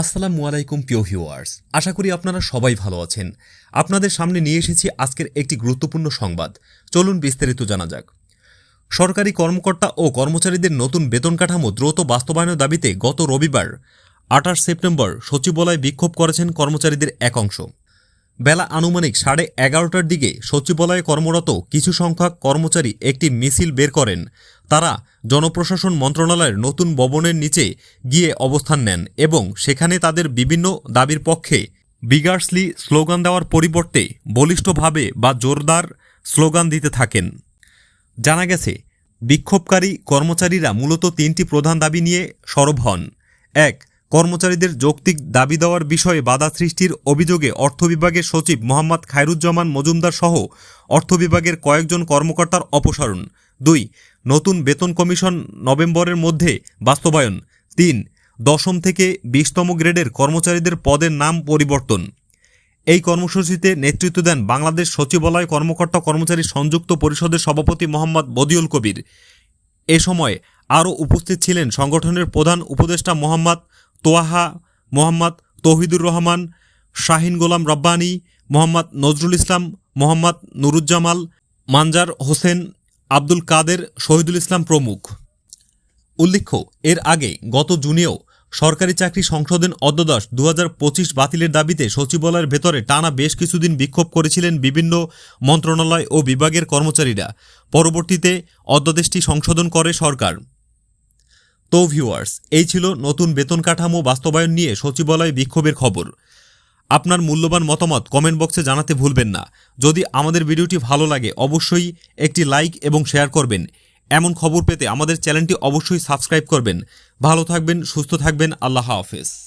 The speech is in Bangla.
আসসালামু আলাইকুম পিও ভিউয়ার্স। আশা করি আপনারা সবাই ভালো আছেন। আপনাদের সামনে নিয়ে এসেছি আজকের একটি গুরুত্বপূর্ণ সংবাদ। চলুন বিস্তারিত জানা যাক। সরকারি কর্মকর্তা ও কর্মচারীদের নতুন বেতন কাঠামো দ্রুত বাস্তবায়নের দাবিতে গত রবিবার, আঠাশ সেপ্টেম্বর, সচিবালয়ে বিক্ষোভ করেছেন কর্মচারীদের এক অংশ বেলা আনুমানিক সাড়ে এগারোটার দিকে সচিবালয়ে কর্মরত কিছু সংখ্যক কর্মচারী একটি মিছিল বের করেন। তারা জনপ্রশাসন মন্ত্রণালয়ের নতুন ভবনের নিচে গিয়ে অবস্থান নেন এবং সেখানে তাদের বিভিন্ন দাবির পক্ষে বিগার্সলি স্লোগান দেওয়ার পরিবর্তে বলিষ্ঠভাবে বা জোরদার স্লোগান দিতে থাকেন। জানা গেছে, বিক্ষোভকারী কর্মচারীরা মূলত তিনটি প্রধান দাবি নিয়ে সরব হন। এক কর্মচারীদের যৌক্তিক দাবি দেওয়ার বিষয়ে বাধা সৃষ্টির অভিযোগে অর্থ বিভাগের সচিব মোহাম্মদ খায়রুজ্জামান মজুমদার সহ অর্থ বিভাগের কয়েকজন কর্মকর্তার অপসারণ। দুই, নতুন বেতন কমিশন নভেম্বরের মধ্যে বাস্তবায়ন। তিন, দশম থেকে বিশতম গ্রেডের কর্মচারীদের পদের নাম পরিবর্তন। এই কর্মসূচিতে নেতৃত্ব দেন বাংলাদেশ সচিবালয় কর্মকর্তা কর্মচারী সংযুক্ত পরিষদের সভাপতি মোহাম্মদ বদিউল কবির। এ সময় আরও উপস্থিত ছিলেন সংগঠনের প্রধান উপদেষ্টা মোহাম্মদ তোয়াহা, মোহাম্মদ তৌহিদুর রহমান, শাহিন গোলাম রব্বানী, মোহাম্মদ নজরুল ইসলাম, মোহাম্মদ নুরুজ্জামাল, মানজার হোসেন, আব্দুল কাদের শহীদুল ইসলাম প্রমুখ। উল্লেখ্য, এর আগে গত জুনেও সরকারি চাকরি সংশোধন অধ্যাদেশ দু বাতিলের দাবিতে সচিবালয়ের ভেতরে টানা বেশ কিছুদিন বিক্ষোভ করেছিলেন বিভিন্ন মন্ত্রণালয় ও বিভাগের কর্মচারীরা। পরবর্তীতে অধ্যাদেশটি সংশোধন করে সরকার। তো ভিউয়ার্স এই ছিল নতুন বেতন কাঠামো বাস্তবায়ন নিয়ে সচিবালয় বিক্ষোভের খবর। আপনার মূল্যবান মতামত কমেন্ট বক্সে জানাতে ভুলবেন না। যদি আমাদের ভিডিওটি ভালো লাগে, অবশ্যই একটি লাইক এবং শেয়ার করবেন। এমন খবর পেতে আমাদের চ্যানেলটি অবশ্যই সাবস্ক্রাইব করবেন। ভালো থাকবেন, সুস্থ থাকবেন, আল্লাহ হাফেজ।